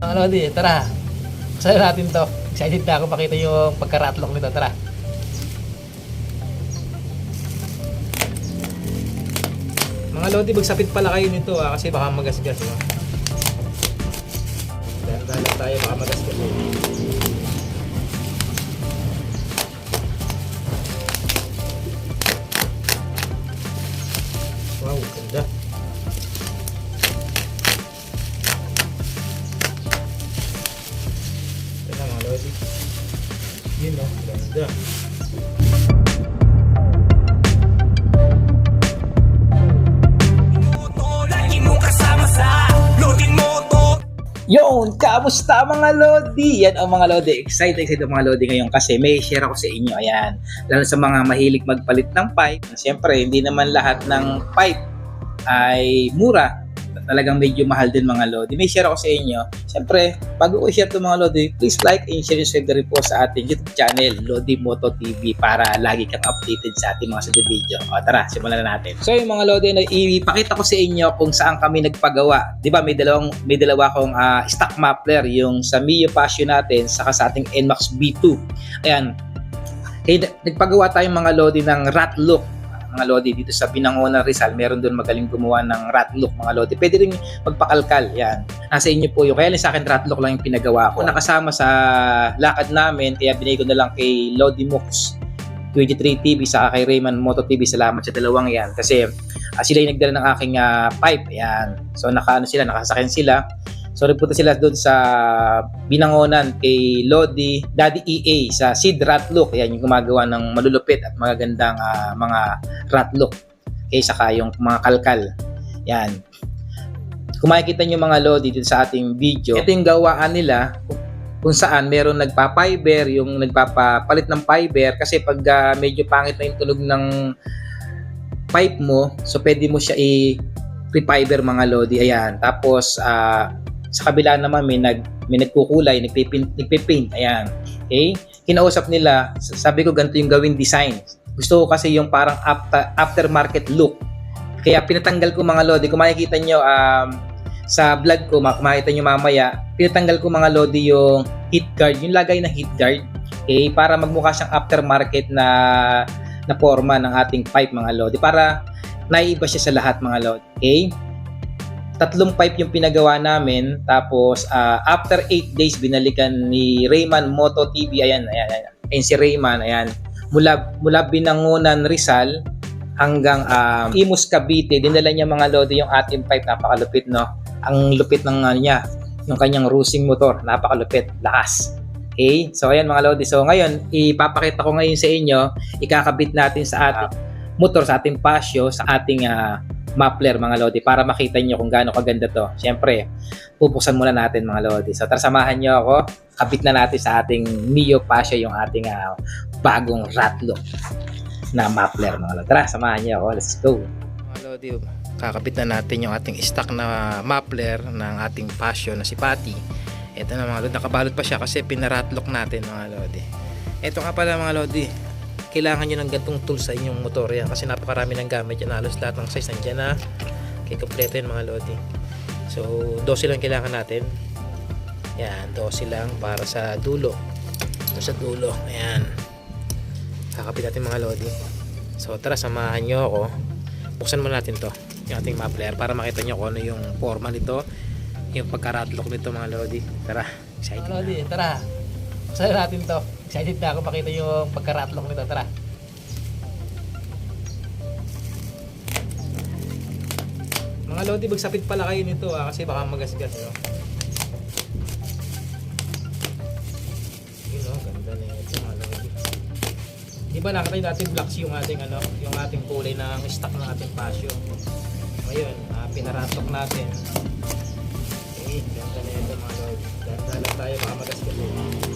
Mga Lodi, tara. Saan natin to? Excited na ako makita yung pagka-ratlok nito. Tara. Mga Lodi, magsapit pala kayo nito ah, kasi baka magasgas. No? Dahil tayo, baka magasgas. Eh. Yon, kamusta mga Lodi? Yan ang mga Lodi. Excited, excited mga Lodi ngayon kasi may share ako sa inyo. Ayan. Lalo sa mga mahilig magpalit ng pipe. Siyempre, hindi naman lahat ng pipe ay mura. Talagang medyo mahal din mga Lodi. May share ako sa inyo. Siyempre, bago ko i-share ito mga Lodi, please like and share and subscribe po sa ating YouTube channel, Lodi Moto TV, para lagi kang updated sa ating mga sunod video. O tara, simulan na natin. So yung mga Lodi, na ipakita ko sa inyo kung saan kami nagpagawa. Di ba may dalawang may dalawa akong ah, stock muffler, yung sa Mio Passion natin, saka sa ating NMAX B2. Ayan. Kaya nagpagawa tayong mga Lodi ng rat look mga Lodi dito sa Binangonan Rizal meron doon magaling gumawa ng rat look mga Lodi. Pwede rin magpakalkal yan. Nasa inyo po yung kaya lang sa akin rat look lang yung pinagawa ko. Nakasama sa lakad namin kaya binigay ko na lang kay Lodi Mux 23 TV sa kay Rayman Moto TV salamat sa dalawang yan. Kasi ah, sila yung nagdala ng aking ah, pipe yan. So nakaano sila nakasakyan sila So repunta sila doon sa Binangonan kay Lodi, Daddy EA sa Sid Ratlook. Yan yung gumagawa ng malulupit at magagandang ah, mga ratlook. Okay, saka yung mga kalkal. Yan. Kung makikita nyo mga Lodi dito sa ating video, ito yung gawaan nila kung saan meron nagpa-fiber, yung nagpapapalit ng fiber kasi pag ah, medyo pangit na yung tunog ng pipe mo, so pwede mo siya i pre-fiber mga Lodi. Ayan. Tapos ah, sa kabila naman may nag may nagkukulay, nagpipaint, nagpipaint. Ayan. Okay? Kinausap nila, sabi ko ganito yung gawin design. Gusto ko kasi yung parang after, aftermarket look. Kaya pinatanggal ko mga lodi. Kung makikita nyo um, sa vlog ko, mak- makikita nyo mamaya, pinatanggal ko mga lodi yung heat guard, yung lagay na heat guard. Okay? Para magmukha siyang aftermarket na na forma ng ating pipe mga lodi. Para naiiba siya sa lahat mga lodi. Okay? Tatlong pipe yung pinagawa namin. Tapos ah, after 8 days binalikan ni Rayman Moto TV ayan ayan ayan, ayan si Rayman ayan. Mula mula Binangonan Rizal hanggang um, Imus Cavite dinala niya mga lodi yung ating pipe. Napakalupit no? Ang lupit ng ano niya yung kanyang rusing motor. Napakalupit. Lakas. Okay? So ayan mga lodi. So ngayon ipapakita ko ngayon sa inyo ikakabit natin sa ating motor sa ating pasyo sa ating ah, muffler mga lodi para makita nyo kung gaano kaganda to. Siyempre, pupuksan muna natin mga lodi. So tara samahan nyo ako. Kabit na natin sa ating Mio Pasio yung ating ah, bagong ratlo na muffler mga lodi. Tara, samahan nyo ako. Let's go. Mga Lodi, kakabit na natin yung ating stock na muffler ng ating passion na si Patty. Ito na mga Lodi, nakabalot pa siya kasi pinaratlok natin mga Lodi. Ito nga pala mga Lodi, kailangan nyo ng gantong tools sa inyong motor yan kasi napakarami ng gamit yan. Halos lahat ng size nandiyan na. Okay, kompleto yan mga Lodi. So, 12 lang kailangan natin. Yan, 12 lang para sa dulo. Ito sa dulo. Ayan. Kakapit natin mga Lodi. So, tara, samahan nyo ako buksan muna natin to yung ating muffler para makita nyo kung ano yung forma nito yung pagka-ratlock nito mga Lodi tara excited mga Lodi tara buksan natin to excited na ako makita yung pagka-ratlock nito tara mga Lodi magsapit pala kayo nito ah, kasi baka magasgas no? yun oh ganda na ito mga Lodi Di ba nakita natin blocks yung ating ano, yung ating kulay ng stock ng ating pasyo. Ngayon, ah, pinaratok natin. Okay, ganda na ito mga lord. Ganda lang tayo baka magasgas yun.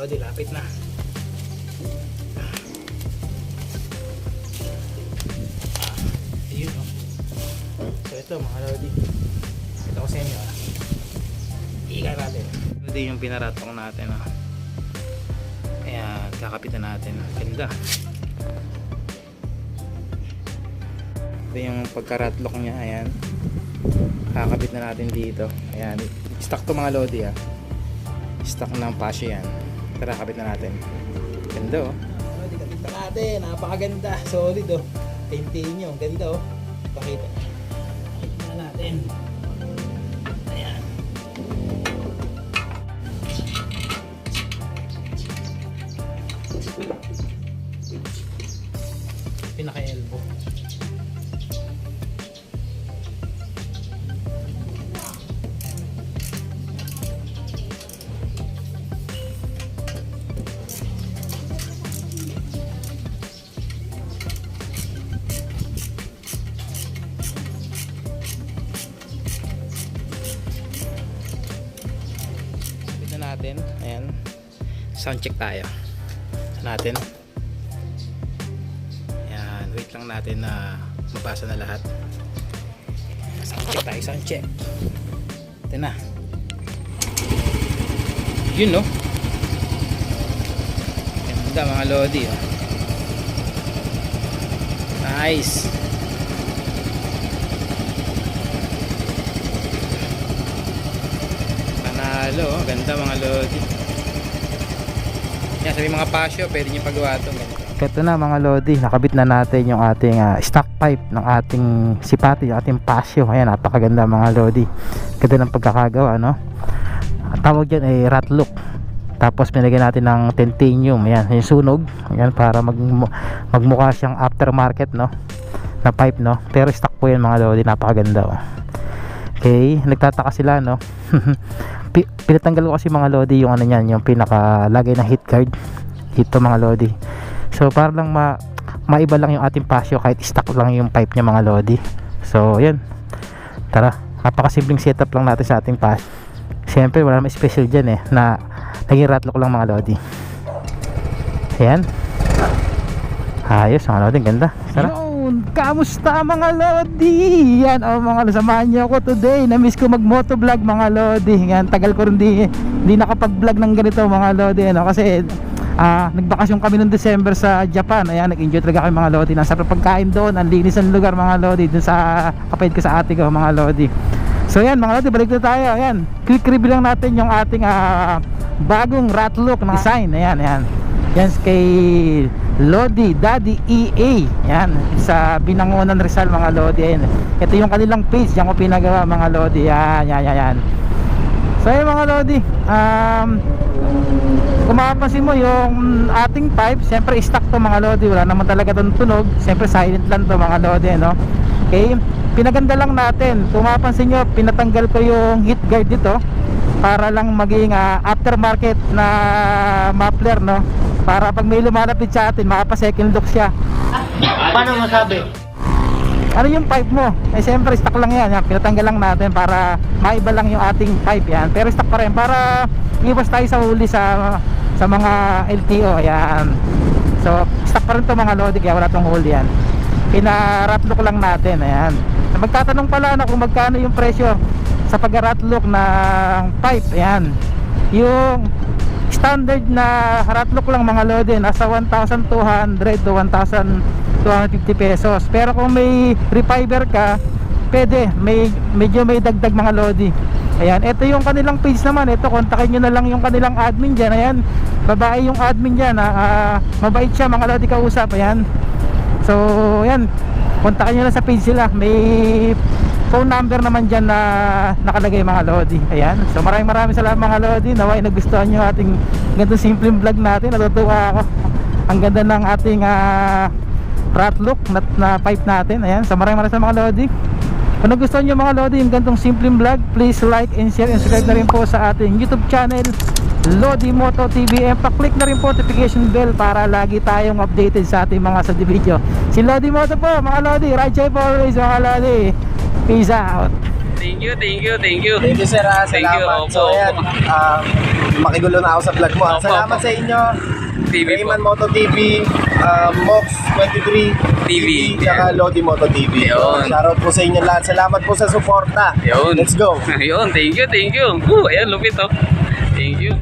Lodi, lapit na. Ayun, oh. So, ito, mga Lodi. Ito ko sa inyo, ah. Natin. Ito yung pinaratong natin, ah. Ayan, kakapitan natin. Ganda. Ito yung pagka-ratlock niya, ayan. Kakabit na natin dito. Ayan, stock to mga Lodi, ah. Stock ng pasyo yan. Tara, kabit na natin. Ganda, oh. Lodi, kabit na natin. Napakaganda. Solid, oh. Painting nyo. Ganda, oh. Pakita. Kabit na natin. Sound check tayo. Natin. Ayan. Wait lang natin na mabasa na lahat. Sound check tayo. Sound check. Ito na. Yun no. Ganda mga Lodi. Oh. Nice. Panalo, oh. ganda mga lodi. Yan, sabi mga pasyo, pwede nyo pagawa ito. Ito na mga lodi, nakabit na natin yung ating ah, stock pipe ng ating sipati, yung ating pasyo. Ayan, napakaganda mga lodi. Ganda ng pagkakagawa, no? Ang tawag dyan ay rat look. Tapos pinagyan natin ng titanium, ayan, yung sunog. Ayan, para mag, magmukha siyang aftermarket, no? Na pipe, no? Pero stock po yan mga lodi, napakaganda, oh. Okay, nagtataka sila no. Pi- pinatanggal ko kasi mga lodi yung ano niyan, yung pinakalagay ng heat guard. Ito mga lodi. So para lang ma maiba lang yung ating pasyo kahit stock lang yung pipe niya mga lodi. So, yan. Tara, napakasimpleng setup lang natin sa ating pas. Siyempre, wala namang special dyan eh, na naging ratlock lang mga lodi. Ayan. Ayos, mga lodi, ganda. Tara. Yun, kamusta mga lodi? Yan, oh mga samahan niyo ako today. Na-miss ko mag-motovlog mga lodi. Yan, tagal ko rin di, di nakapag-vlog ng ganito mga lodi. Ano, kasi ah nagbakasyon kami noong December sa Japan. Ayan, nag-enjoy talaga kami mga lodi. Nasa pagkain doon, ang linis ng lugar mga lodi. Doon sa kapatid ko sa ate ko mga lodi. So yan mga lodi, balik na tayo. Ayan, quick review lang natin yung ating ah, bagong rat look na design. Ayan, ayan. Yan kay Lodi Daddy EA. Yan sa Binangonan Rizal mga Lodi. Ayan. Ito yung kanilang page. Yan ko pinagawa mga Lodi. Yan, yan, yan, yan. So yun mga Lodi. Um, kung mapapansin mo yung ating pipe, siyempre stock to mga Lodi. Wala naman talaga itong tunog. Siyempre silent lang to mga Lodi. No? Okay. Pinaganda lang natin. Kung mapapansin nyo, pinatanggal ko yung heat guard dito para lang maging ah, aftermarket na muffler no para pag may lumalapit sa atin makapa second look siya. Paano masabi? ano yung pipe mo? Eh siyempre stock lang yan, yan pinatanggal lang natin para maiba lang yung ating pipe yan. Pero stock pa rin para iwas tayo sa huli sa sa mga LTO yan. So stock pa rin to mga lodi kaya wala tong huli yan. Pinaratlok lang natin ayan magtatanong pala na kung magkano yung presyo sa pag-ratlok ng pipe ayan yung standard na ratlok lang mga lodi nasa 1,200 to 1,250 pesos. Pero kung may refiber ka pwede. May, medyo may dagdag mga lodi. Ayan ito yung kanilang page naman. Ito kontakin nyo na lang yung kanilang admin dyan. Ayan babae yung admin dyan ha? Ah, mabait siya mga lodi kausap. Ayan. So ayan kontakin nyo lang sa page sila. May phone number naman dyan na nakalagay mga Lodi. Ayan. So maraming maraming salamat mga Lodi. Naway nagustuhan nyo ating ganitong simpleng vlog natin. Natutuwa ako. Ang ganda ng ating uh, rat look na, na pipe natin. Ayan. So maraming maraming salamat mga Lodi. Kung nagustuhan nyo mga Lodi yung ganitong simpleng vlog please like and share and subscribe na rin po sa ating youtube channel Lodi Moto TV and pa-click na rin po notification bell para lagi tayong updated sa ating mga sa video. Si Lodi Moto po mga Lodi. Ride safe always mga Lodi peace out thank you, thank you, thank you. Thank you, sir. ah. Thank you, Salamat. opo, so, ayan. opo. ah, makigulo na ako sa vlog mo. ah. Opo, Salamat opo. sa inyo. TV po. Rayman Moto TV, ah, Mox 23 TV. tsaka Lodi Moto TV. Yun. Shoutout po sa inyo lahat. Salamat po sa suporta. Yun. Let's go. Yun, thank you, thank you. Uh, ayan, lupit oh. Thank you.